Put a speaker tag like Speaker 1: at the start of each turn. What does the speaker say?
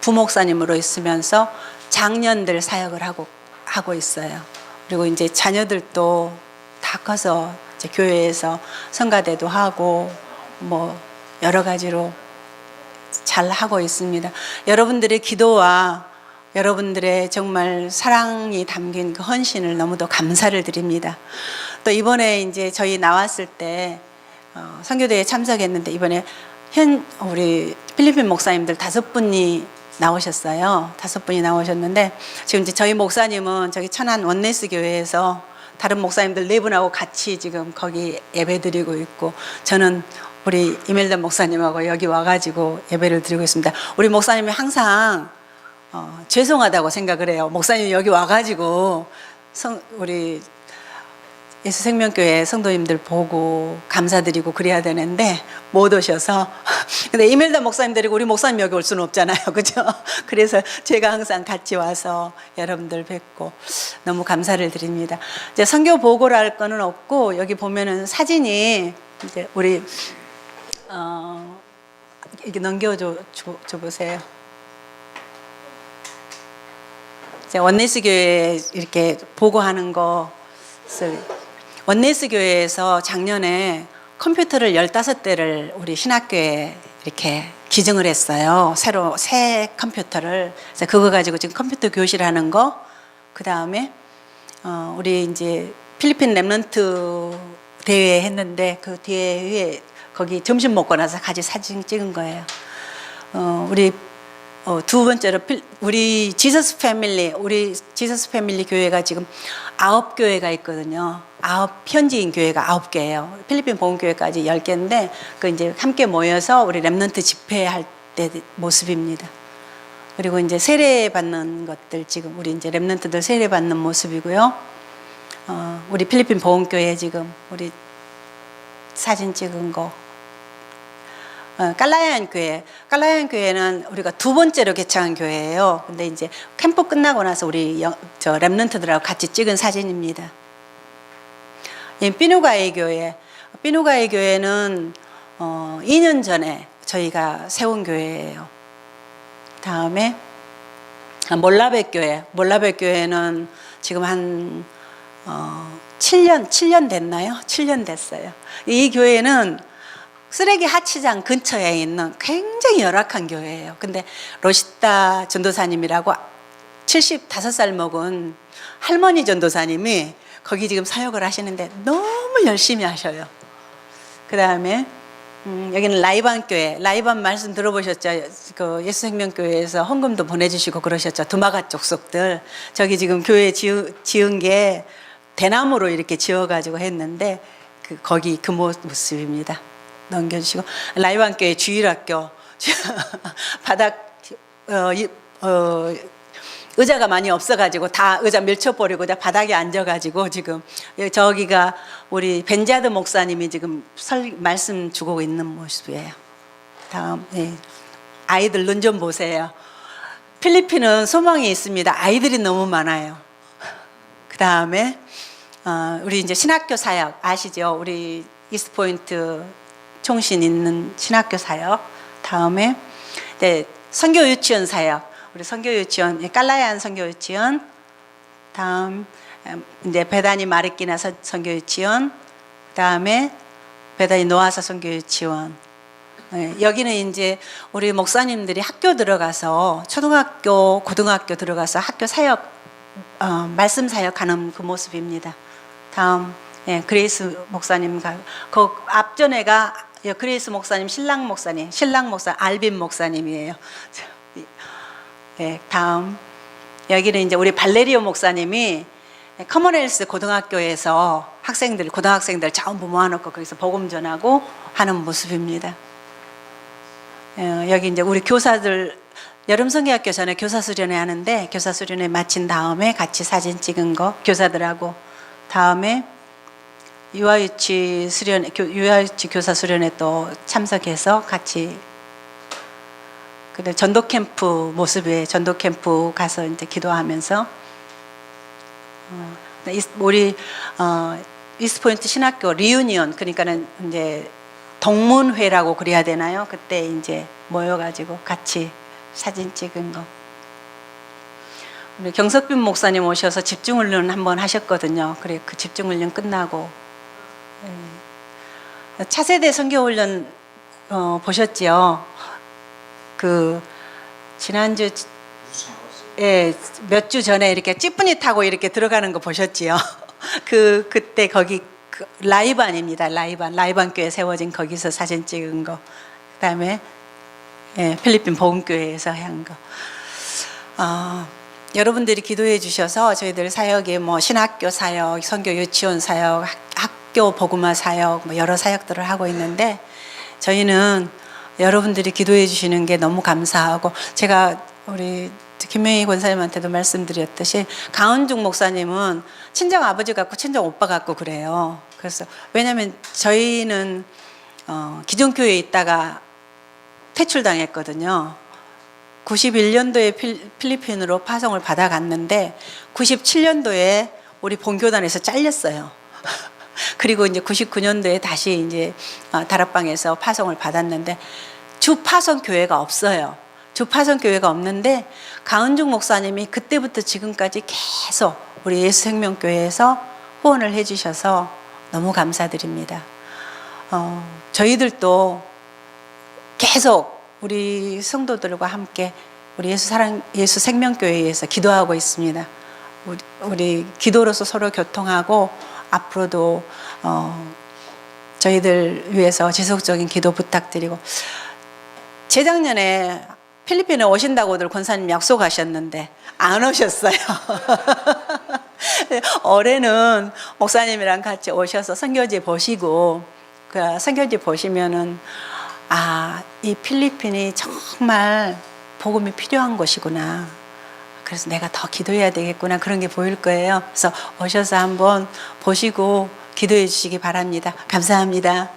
Speaker 1: 부목사님으로 있으면서 장년들 사역을 하고 하고 있어요. 그리고 이제 자녀들도 다 커서 이제 교회에서 성가대도 하고 뭐 여러 가지로 잘 하고 있습니다. 여러분들의 기도와 여러분들의 정말 사랑이 담긴 그 헌신을 너무도 감사를 드립니다. 또 이번에 이제 저희 나왔을 때 어, 선교대에 참석했는데 이번에 현 우리 필리핀 목사님들 다섯 분이 나오셨어요. 다섯 분이 나오셨는데 지금 이제 저희 목사님은 저기 천안 원네스 교회에서 다른 목사님들 네 분하고 같이 지금 거기 예배 드리고 있고 저는 우리 이멜다 목사님하고 여기 와가지고 예배를 드리고 있습니다. 우리 목사님이 항상 어, 죄송하다고 생각을 해요. 목사님 여기 와가지고 성, 우리 예수생명교회 성도님들 보고 감사드리고 그래야 되는데 못 오셔서. 근데 이멜다 목사님 데리고 우리 목사님 여기 올 수는 없잖아요. 그죠? 그래서 제가 항상 같이 와서 여러분들 뵙고 너무 감사를 드립니다. 이제 선교 보고를 할 거는 없고 여기 보면은 사진이 이제 우리 어 이렇게 넘겨줘 줘, 줘 보세요. 이제 원네스 교회 이렇게 보고하는 것을 원네스 교회에서 작년에 컴퓨터를 15대를 우리 신학교에 이렇게 기증을 했어요. 새로 새 컴퓨터를. 그래서 그거 가지고 지금 컴퓨터 교실 하는 거. 그 다음에 어 우리 이제 필리핀 랩런트 대회 했는데 그 대회에 거기 점심 먹고 나서 같이 사진 찍은 거예요. 어 우리 어, 두 번째로 필- 우리 지저스 패밀리 우리 지저스 패밀리 교회가 지금 아홉 교회가 있거든요. 아홉 현지인 교회가 아홉 개예요. 필리핀 보험교회까지 열 개인데 그 이제 함께 모여서 우리 랩런트 집회할 때 모습입니다. 그리고 이제 세례 받는 것들 지금 우리 이제 랩런트들 세례 받는 모습이고요. 어, 우리 필리핀 보험교회 지금 우리 사진 찍은 거 어, 깔라얀 교회. 깔라얀 교회는 우리가 두 번째로 개창한 교회예요. 근데 이제 캠프 끝나고 나서 우리 영, 저 랩런트들하고 같이 찍은 사진입니다. 이 피누가의 교회. 피누가의 교회는 어, 2년 전에 저희가 세운 교회예요. 다음에 아, 몰라백 교회. 몰라백 교회는 지금 한 어, 7년 7년 됐나요? 7년 됐어요. 이 교회는 쓰레기 하치장 근처에 있는 굉장히 열악한 교회예요. 근데 로시타 전도사님이라고 75살 먹은 할머니 전도사님이 거기 지금 사역을 하시는데 너무 열심히 하셔요. 그 다음에 음, 여기는 라이반 교회, 라이반 말씀 들어보셨죠? 그 예수생명교회에서 헌금도 보내주시고 그러셨죠? 두마가 족속들. 저기 지금 교회 지은, 지은 게 대나무로 이렇게 지어가지고 했는데 그 거기 그 모- 모습입니다. 넘겨주시고 라이반 교회 주일학교 바닥 어, 이- 어, 의자가 많이 없어가지고 다 의자 밀쳐버리고 다 바닥에 앉아가지고 지금 여기 저기가 우리 벤자드 목사님이 지금 설 말씀 주고 있는 모습이에요. 다음 예. 아이들 눈 좀 보세요. 필리핀은 소망이 있습니다. 아이들이 너무 많아요. 그 다음에 어, 우리 이제 신학교 사역 아시죠? 우리 이스트포인트 총신 있는 신학교 사역. 다음에 네, 선교 유치원 사역. 우리 선교 유치원 깔라얀 선교 유치원. 다음 음, 이제 베다니 마르키나 선- 선교 유치원. 그다음에 베다니 노아사 선교 유치원. 네, 여기는 이제 우리 목사님들이 학교 들어가서 초등학교, 고등학교 들어가서 학교 사역, 어, 말씀 사역하는 그 모습입니다. 다음, 예, 그레이스 목사님 가, 그 앞전에가 예, 그레이스 목사님, 신랑 목사님, 신랑 목사 알빈 목사님이에요. 예, 다음 여기는 이제 우리 발레리오 목사님이 커먼웰스 고등학교에서 학생들, 고등학생들 전부 모아놓고 거기서 복음 전하고 하는 모습입니다. 어, 여기 이제 우리 교사들 여름 성경학교 전에 교사 수련회 하는데 교사 수련회 마친 다음에 같이 사진 찍은 거 교사들하고 다음에 유아유치 수련 교, 유아유치 교사 수련회 또 참석해서 같이 근데 전도 캠프 모습에 전도 캠프 가서 이제 기도하면서 어, 우리 어, 이스트포인트 신학교 리유니언 그러니까는 이제 동문회라고 그래야 되나요? 그때 이제 모여가지고 같이 사진 찍은 거. 우리 경석빈 목사님 오셔서 집중훈련 한번 하셨거든요. 그래 그 집중훈련 끝나고 예. 차세대 선교훈련 어, 보셨지요? 그 지난주 예, 몇 주 전에 이렇게 찌뿌니 타고 이렇게 들어가는 거 보셨지요? 그 그때 거기 그 라이반입니다. 라이반 라이반 교회 세워진 거기서 사진 찍은 거. 그다음에 예, 필리핀 복음교회에서 한 거. 아, 여러분들이 기도해 주셔서 저희들 사역에 뭐 신학교 사역, 선교 유치원 사역, 학- 학교 복음화 사역, 뭐 여러 사역들을 하고 있는데 저희는 여러분들이 기도해 주시는 게 너무 감사하고 제가 우리 김명희 권사님한테도 말씀드렸듯이 강은중 목사님은 친정 아버지 같고 친정 오빠 같고 그래요. 그래서 왜냐하면 저희는 어, 기존 교회에 있다가 퇴출당했거든요. 91년도에 필리핀으로 파송을 받아갔는데 97년도에 우리 본교단에서 잘렸어요. 그리고 이제 99년도에 다시 이제 어, 다락방에서 파송을 받았는데 주 파송 교회가 없어요. 주 파송 교회가 없는데 강은중 목사님이 그때부터 지금까지 계속 우리 예수 생명 교회에서 후원을 해주셔서 너무 감사드립니다. 어, 저희들도 계속 우리 성도들과 함께 우리 예수 사랑 예수 생명 교회에서 기도하고 있습니다. 우리, 우리 기도로서 서로 교통하고 앞으로도 어, 저희들 위해서 지속적인 기도 부탁드리고 재작년에 필리핀에 오신다고들 권사님 약속하셨는데 안 오셨어요. 올해는 목사님이랑 같이 오셔서 선교지 보시고 그 선교지 보시면은 아, 이 필리핀이 정말 복음이 필요한 곳이구나. 그래서 내가 더 기도해야 되겠구나. 그런 게 보일 거예요. 그래서 오셔서 한번 보시고 기도해 주시기 바랍니다. 감사합니다.